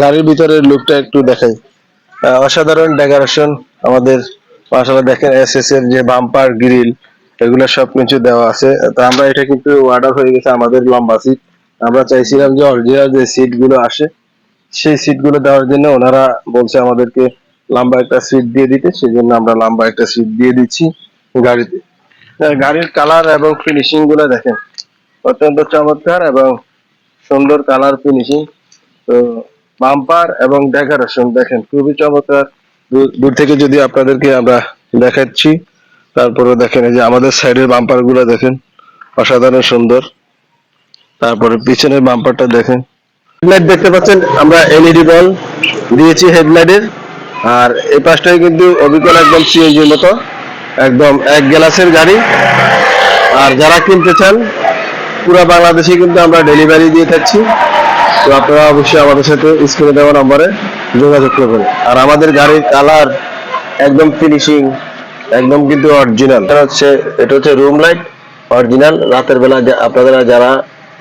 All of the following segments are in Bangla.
গাড়ির ভিতরের লুকটা একটু দেখাই। অসাধারণ ডেকোরেশন আমাদের মাসালা দেখেন এস এস এর যে বাম্পার গ্রিল এগুলো সব কিছু দেওয়া আছে। তো আমরা এটা কিন্তু অর্ডার হয়ে গেছে আমাদের লম্বা সিট আমরা চাইছিলাম যে অরিজিনাল যে সিটগুলো আসে, সেই সিটগুলো দেওয়ার জন্য ওনারা বলছে আমাদেরকে লম্বা একটা সিট দিয়ে দিতে। সেই জন্য আমরা লম্বা একটা সিট দিয়ে দিচ্ছি গাড়িতে। গাড়ির কালার এবং ফিনিশিংগুলো দেখেন। অত্যন্ত চমৎকার এবং সুন্দর কালার ফিনিশিং তো বাম্পার এবং ডেকোরেশন দেখেন, খুবই চমৎকার। দূর- থেকে যদি আপনাদেরকে আমরা দেখাচ্ছি, তারপরে দেখেন এই যে আমাদের সাইডের বাম্পারগুলো দেখেন, অসাধারণ সুন্দর। তারপরে পিছনের বাম্পারটা দেখেন। হেডলাইট দেখতে পাচ্ছেন, আমরা এলইডি বল দিয়েছি হেডলাইটের। আর এই পাশটায় কিন্তু অবিকল একদম সিএনজির মতো, একদম এক গ্লাসের গাড়ি। আর যারা কিনতে চান, পুরো বাংলাদেশে কিন্তু আমরা ডেলিভারি দিয়ে থাকছি। তো আপনারা অবশ্যই আমাদের সাথে স্ক্রিনে দেওয়া নম্বরে যোগাযোগ করবেন। আর আমাদের গাড়ির কালার একদম ফিনিশিং একদম কিন্তু অরিজিনাল এটা হচ্ছে এটা হচ্ছে রুম লাইট অরিজিনাল রাতের বেলা আপনারা যারা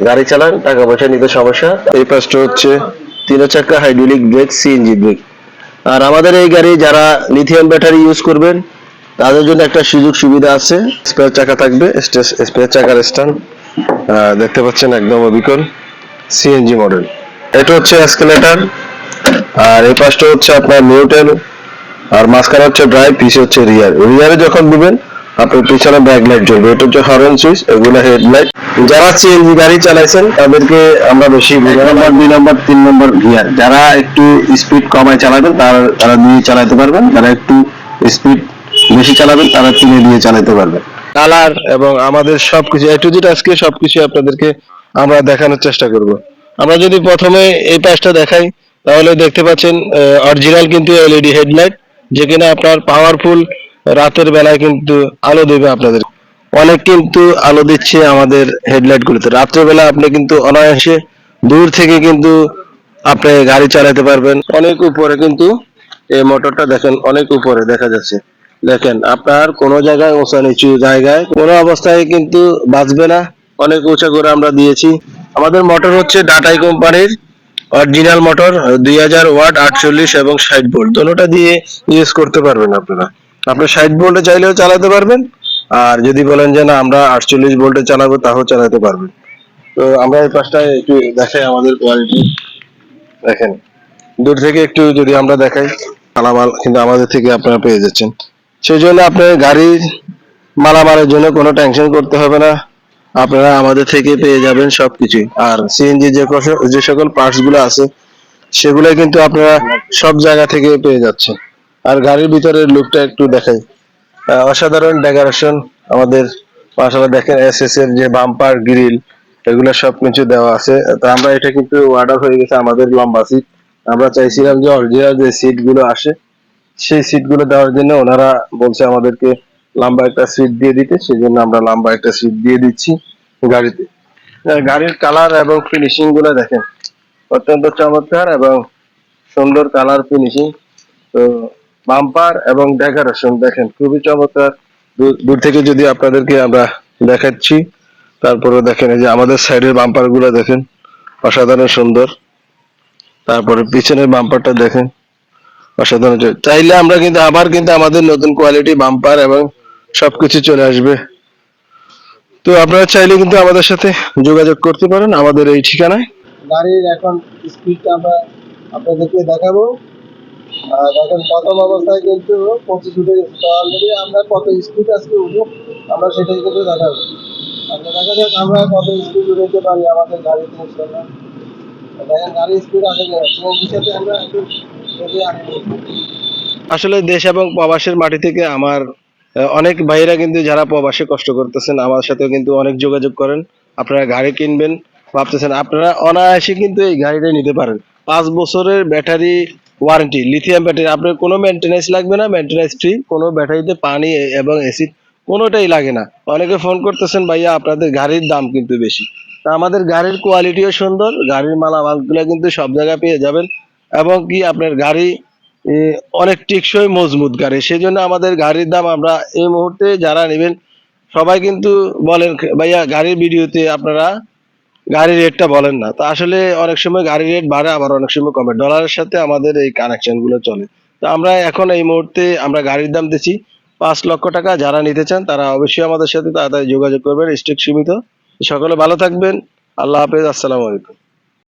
গাড়ি চালান টাকা পয়সা নিতে সমস্যা, এই পাশটা হচ্ছে তিন চাকা হাইড্রোলিক ব্রেক সিএনজি ব্রেক আর আমাদের এই গাড়ি যারা লিথিয়াম ব্যাটারি ইউজ করবেন, তাদের জন্য একটা সুযোগ সুবিধা আছে। স্পেয়ার চাকা থাকবে স্পেয়ার চাকার স্ট্যান্ড দেখতে পাচ্ছেন একদম অবিকল সিএনজি মডেল এটা হচ্ছে এসকেলেটর আর এই পাশটা হচ্ছে আপনার নিউটেল আর মাঝখানে হচ্ছে ড্রাইভ পিছে হচ্ছে রিয়ার রিয়ারে যখন দিবেন আপনার পিছনে ব্যাক লাইট জ্বলবে। এটা হচ্ছে হর্ন সুইচ এগুলো হেডলাইট যারা সিএনজি গাড়ি চালাইছেন তাদেরকে আমরা বেশি নম্বর দুই নম্বর তিন নম্বর গিয়ার যারা একটু স্পিড কমায় চালাবেন তারা তারা দিয়ে চালাতে পারবেন। যারা একটু স্পিড বেশি চালাবেন তারা তিনে দিয়ে চালাতে পারবেন। কালার এবং আমাদের সবকিছু এ টু জেড আজকে সবকিছু আপনাদেরকে আমরা দেখানোর চেষ্টা করব। আমরা যদি প্রথমে এই পাশটা দেখাই, তাহলে দেখতে পাচ্ছেন অরিজিনাল কিন্তু এলইডি হেডলাইট যে কিনা আপনার পাওয়ারফুল রাতের বেলায় কিন্তু আলো দেবে আপনাদের। অনেক কিন্তু আলো দিচ্ছে আমাদের হেডলাইট গুলোতে। রাত্রের বেলা আপনি কিন্তু অনায়াসে দূর থেকে কিন্তু আপনি গাড়ি চালাতে পারবেন। অনেক উপরে কিন্তু এই মোটরটা দেখেন, অনেক উপরে দেখা যাচ্ছে। দেখেন, আপনার কোনো জায়গায় উঁচা নিচু জায়গায় কোনো অবস্থায় কিন্তু বাঁচবে না। অনেক উঁচা করে আমরা দিয়েছি। আমাদের মোটর হচ্ছে ডাটাই কোম্পানির অরিজিনাল মোটর দুই হাজার ওয়াট, আটচল্লিশ এবং ষাট ভোল্ট দোনোটা দিয়ে ইউজ করতে পারবেন আপনারা। আপনি ষাট ভোল্টে চাইলেও চালাতে পারবেন, আর যদি বলেন যে না, আমরা আটচল্লিশ ভোল্টে চালাবো, তাও চালাতে পারবেন। তো আমরা এই পাশটায় একটু দেখাই আমাদের কোয়ালিটি দেখেন, দূর থেকে একটু যদি আমরা দেখাই, মালামাল কিন্তু আমাদের থেকে আপনারা পেয়ে যাচ্ছেন। সেই জন্য আপনার গাড়ির মালামালের জন্য কোনো টেনশন করতে হবে না। আপনারা আমাদের থেকে পেয়ে যাবেন সবকিছু আর সিএনজি যে যে সকল পার্টসগুলো আছে সেগুলো কিন্তু আপনারা সব জায়গা থেকে পেয়ে যাচ্ছেন। আর গাড়ির ভিতরের লুকটা একটু দেখাই। অসাধারণ ডেকোরেশন আমাদের মাসালা দেখেন এস এস এর যে বাম্পার গ্রিল এগুলো সব কিছু দেওয়া আছে। তো আমরা এটা কিন্তু অর্ডার হয়ে গেছে আমাদের লম্বা সিট আমরা চাইছিলাম যে অরিজিনাল যে সিটগুলো আসে, সেই সিটগুলো দেওয়ার জন্য ওনারা বলছে আমাদেরকে লম্বা একটা সিট দিয়ে দিতে সেই জন্য আমরা লম্বা একটা সিট দিয়ে দিচ্ছি গাড়িতে। গাড়ির কালার এবং ফিনিশিংগুলো দেখেন, অত্যন্ত চমৎকার এবং সুন্দর কালার ফিনিশিং তো বাম্পার এবং ডেকোরেশন দেখেন, খুবই চমৎকার। দূর- থেকে যদি আপনাদেরকে আমরা দেখাচ্ছি, তারপরে দেখেন এই যে আমাদের সাইডের বাম্পারগুলো দেখেন, অসাধারণ সুন্দর। তারপরে পিছনের বাম্পারটা দেখেন, অসাধারণ। চাইলে আমরা কিন্তু আবার কিন্তু আমাদের নতুন কোয়ালিটি বাম্পার এবং সবকিছু চলে আসবে। তো আপনারা চাইলে কিন্তু আমাদের সাথে যোগাযোগ করতে পারেন আমাদের এই ঠিকানায়। গাড়ির এখন স্পিডটা আমরা আপনাদেরকে দেখাবো। দেখেন প্রথম অবস্থায় কিন্তু পঁচিশ উঠে গেছে তো অলরেডি আমরা কত স্পিড আজকে উঠবো আমরা সেটাই কিন্তু দেখাবো। আমরা দেখা যাক আমরা কত স্পিড উঠাতে পারি আমাদের গাড়িতে ইনশাল্লাহ দেখেন গাড়ির স্পিড আছে সাথে আমরা একটু আসলে দেশ এবং প্রবাসের মাটি থেকে আমার অনেক ভাইরা কিন্তু যারা প্রবাসে কষ্ট করতেছেন, আমার সাথে কিন্তু অনেক যোগাযোগ করেন। আপনারা গাড়ি কিনবেন, ভাবতেছেন আপনারা অনায়াসে কিন্তু এই গাড়িটা নিতে পারেন। পাঁচ বছরের ব্যাটারি ওয়ারেন্টি লিথিয়াম ব্যাটারি আপনার কোনো মেনটেন্যান্স লাগবে না মেনটেন্যান্স ফ্রি কোনো ব্যাটারিতে পানি এবং অ্যাসিড কোনোটাই লাগে না। অনেকে ফোন করতেছেন, ভাইয়া, আপনাদের গাড়ির দাম কিন্তু বেশি। তা আমাদের গাড়ির কোয়ালিটিও সুন্দর, গাড়ির মালামালগুলো কিন্তু সব জায়গায় পেয়ে যাবেন এবং কি আপনার গাড়ি অনেক টেকসই মজবুত গাড়ি। সেই জন্য আমাদের গাড়ির দাম আমরা এই মুহূর্তে যারা নেবেন, সবাই কিন্তু বলেন, ভাইয়া, গাড়ির ভিডিওতে আপনারা গাড়ির রেটটা বলেন না। তো আসলে অনেক সময় গাড়ির রেট বাড়ে, আবার অনেক সময় কমে। ডলারের সাথে আমাদের এই কানেকশনগুলো চলে। তো আমরা এখন এই মুহূর্তে আমরা গাড়ির দাম দিচ্ছি পাঁচ লক্ষ টাকা। যারা নিতে চান, তারা অবশ্যই আমাদের সাথে তাড়াতাড়ি যোগাযোগ করবেন, স্টক সীমিত। সকলে ভালো থাকবেন। আল্লাহ হাফেজ। আসসালামু আলাইকুম।